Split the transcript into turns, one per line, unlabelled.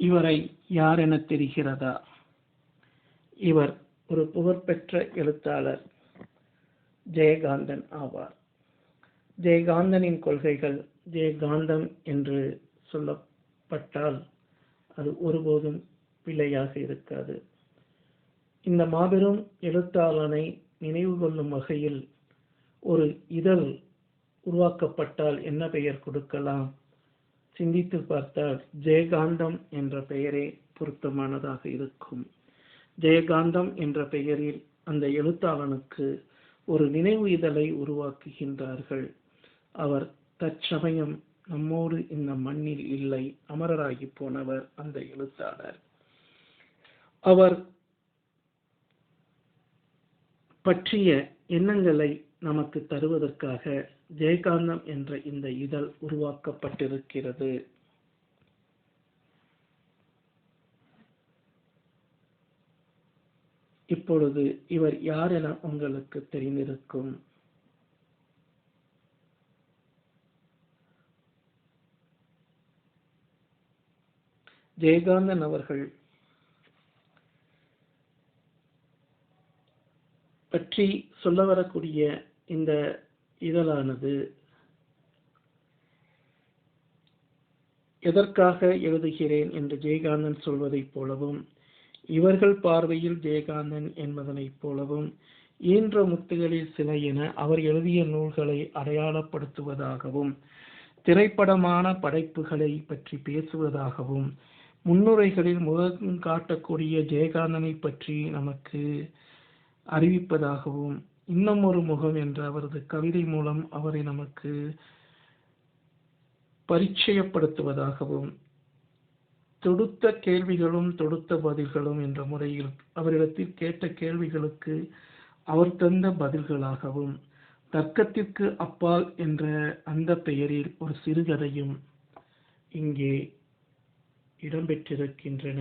இவரை யார் என தெரிகிறதா? இவர் ஒரு புகழ்பெற்ற எழுத்தாளர் ஜெயகாந்தன் ஆவார். ஜெயகாந்தனின் கொள்கைகள் ஜெயகாந்தம் என்று சொல்லப்பட்டால் அது ஒருபோதும் பிழையாக இருக்காது. இந்த மாபெரும் எழுத்தாளனை நினைவு கொள்ளும் வகையில் ஒரு இதழ் உருவாக்கப்பட்டால் என்ன பெயர் கொடுக்கலாம்? சிந்தித்து பார்த்தால் ஜெயகாந்தம் என்ற பெயரே பொருத்தமானதாக இருக்கும். ஜெயகாந்தம் என்ற பெயரில் அந்த எழுத்தாளனுக்கு ஒரு நினைவு இதழை உருவாக்குகின்றார்கள். அவர் தற்சமயம் நம்மோடு இந்த மண்ணில் இல்லை அமரராகி போனவர் அந்த எழுத்தாளர். அவர் பற்றிய எண்ணங்களை நமக்கு தருவதற்காக ஜெயகாந்தம் என்ற இந்த இதழ் உருவாக்கப்பட்டிருக்கிறது. இப்பொழுது இவர் யார் என உங்களுக்கு தெரிந்திருக்கும்? ஜெயகாந்தன் அவர்கள் பற்றி சொல்ல வரக்கூடிய இந்த இதழானது எதற்காக எழுதுகிறேன் என்று ஜெயகாந்தன் சொல்வதைப் போலவும் இவர்கள் பார்வையில் ஜெயகாந்தன் என்பதனைப் போலவும் ஈன்ற முத்துகளில் சில என அவர் எழுதிய நூல்களை அடையாளப்படுத்துவதாகவும் திரைப்படமான படைப்புகளை பற்றி பேசுவதாகவும் முன்னுரைகளில் முகம் காட்டக்கூடிய ஜெயகாந்தனை பற்றி நமக்கு அறிவிப்பதாகவும் இன்னும் ஒரு முகம் என்ற அவரது கவிதை மூலம் அவரை நமக்கு பரிச்சயப்படுத்துவதாகவும் தொடுத்த கேள்விகளும் தொடுத்த பதில்களும் என்ற முறையில் அவரிடத்தில் கேட்ட கேள்விகளுக்கு அவர் தந்த பதில்களாகவும் தர்க்கத்திற்கு அப்பால் என்ற அந்த பெயரில் ஒரு சிறுகதையும் இங்கே இடம்பெற்றிருக்கின்றன.